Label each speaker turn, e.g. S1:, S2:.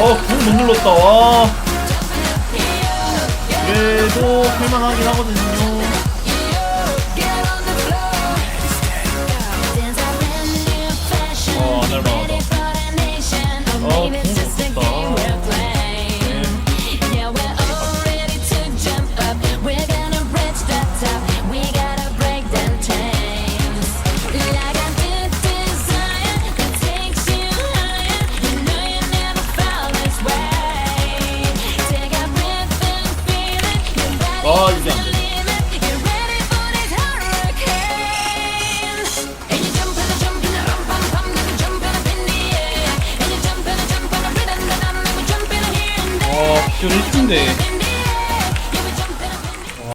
S1: 못 눌렀다. 와. 그래도 할만하긴 하거든요 아, 이게 안 돼. 와, 비주얼 1등대.